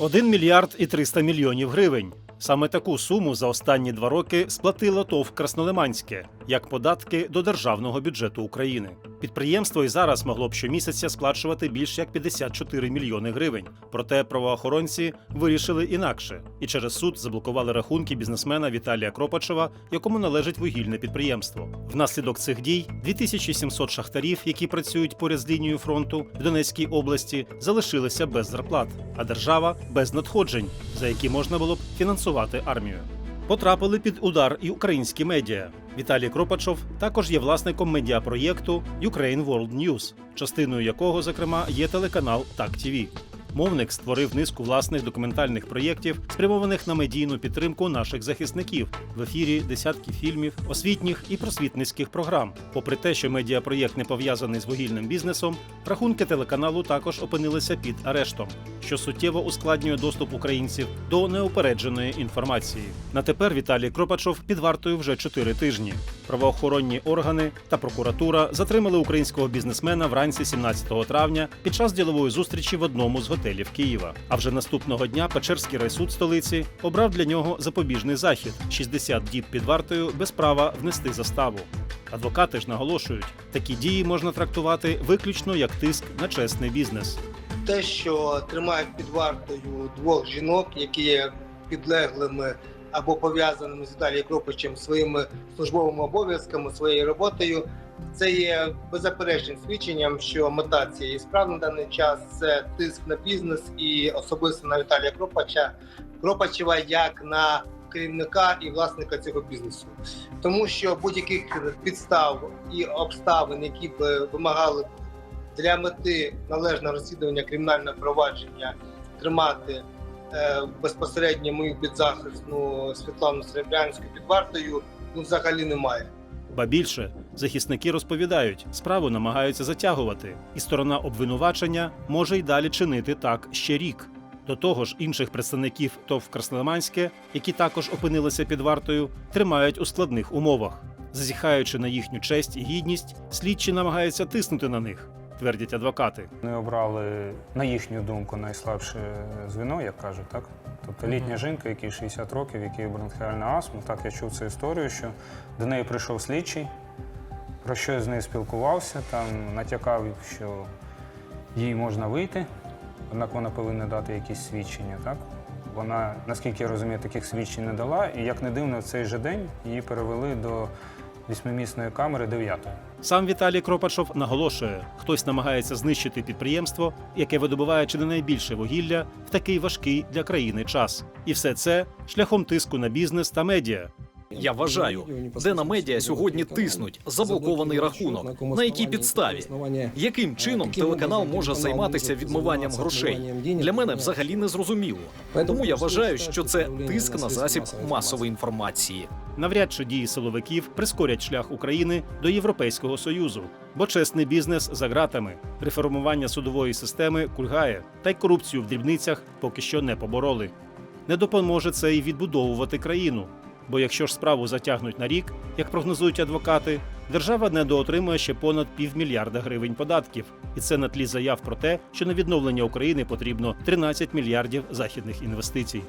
1 мільярд і 300 мільйонів гривень. Саме таку суму за останні два роки сплатило ТОВ Краснолиманське як податки до державного бюджету України. Підприємство і зараз могло б щомісяця сплачувати більш як 54 мільйони гривень. Проте правоохоронці вирішили інакше і через суд заблокували рахунки бізнесмена Віталія Кропачева, якому належить вугільне підприємство. Внаслідок цих дій 2700 шахтарів, які працюють поряд з лінією фронту в Донецькій області, залишилися без зарплат, а держава без надходжень, за які можна було б фінансувати армію. Потрапили під удар і українські медіа. Віталій Кропачов також є власником медіапроєкту Ukraine World News, частиною якого, зокрема, є телеканал Так ТІВІ. Мовник створив низку власних документальних проєктів, спрямованих на медійну підтримку наших захисників в ефірі десятки фільмів, освітніх і просвітницьких програм. Попри те, що медіапроєкт не пов'язаний з вугільним бізнесом, рахунки телеканалу також опинилися під арештом, що суттєво ускладнює доступ українців до неупередженої інформації. На тепер Віталій Кропачов під вартою вже чотири тижні. Правоохоронні органи та прокуратура затримали українського бізнесмена вранці 17 травня під час ділової зустрічі в одному з готелів Києва. А вже наступного дня Печерський райсуд столиці обрав для нього запобіжний захід 60 діб під вартою без права внести заставу. Адвокати ж наголошують, такі дії можна трактувати виключно як тиск на чесний бізнес. те, що тримають під вартою двох жінок, які є підлеглими або пов'язаними з Віталієм Кропичем своїми службовими обов'язками, своєю роботою, це є беззаперечним свідченням, що мета цієї справи на даний час це тиск на бізнес і особисто на Віталія Кропача Кропачева як на керівника і власника цього бізнесу, тому що будь-яких підстав і обставин, які б вимагали для мети належного розслідування кримінального провадження тримати безпосередньо мою підзахисну Світлану Серебрянську під вартою ну взагалі немає. Ба більше захисники розповідають, справу намагаються затягувати, і сторона обвинувачення може й далі чинити так ще рік. До того ж, інших представників ТОВ Краснолиманське, які також опинилися під вартою, тримають у складних умовах. Зазіхаючи на їхню честь і гідність, слідчі намагаються тиснути на них, твердять адвокати. Вони обрали, на їхню думку, найслабше звіно, як кажуть, так? Тобто літня жінка, якій 60 років, якій бронхіальна астма. Так, я чув цю історію, що до неї прийшов слідчий, про що з нею спілкувався, там натякав, що їй можна вийти, однак вона повинна дати якісь свідчення, так? Вона, наскільки я розумію, таких свідчень не дала, і як не дивно, в цей же день її перевели до вісьмимісної камери 9 Сам Віталій Кропачов наголошує, хтось намагається знищити підприємство, яке видобуває чи не найбільше вугілля в такий важкий для країни час. І все це шляхом тиску на бізнес та медіа, Я вважаю, де на медіа сьогодні тиснуть заблокований рахунок. На якій підставі? Яким чином телеканал може займатися відмиванням грошей? Для мене взагалі не зрозуміло. Тому я вважаю, що це тиск на засіб масової інформації. Навряд чи дії силовиків прискорять шлях України до Європейського союзу, бо чесний бізнес за ґратами, реформування судової системи кульгає, та й корупцію в дрібницях поки що не побороли. Не допоможе це й відбудовувати країну. Бо якщо ж справу затягнуть на рік, як прогнозують адвокати, держава недоотримує ще понад півмільярда гривень податків, і це на тлі заяв про те, що на відновлення України потрібно 13 мільярдів західних інвестицій.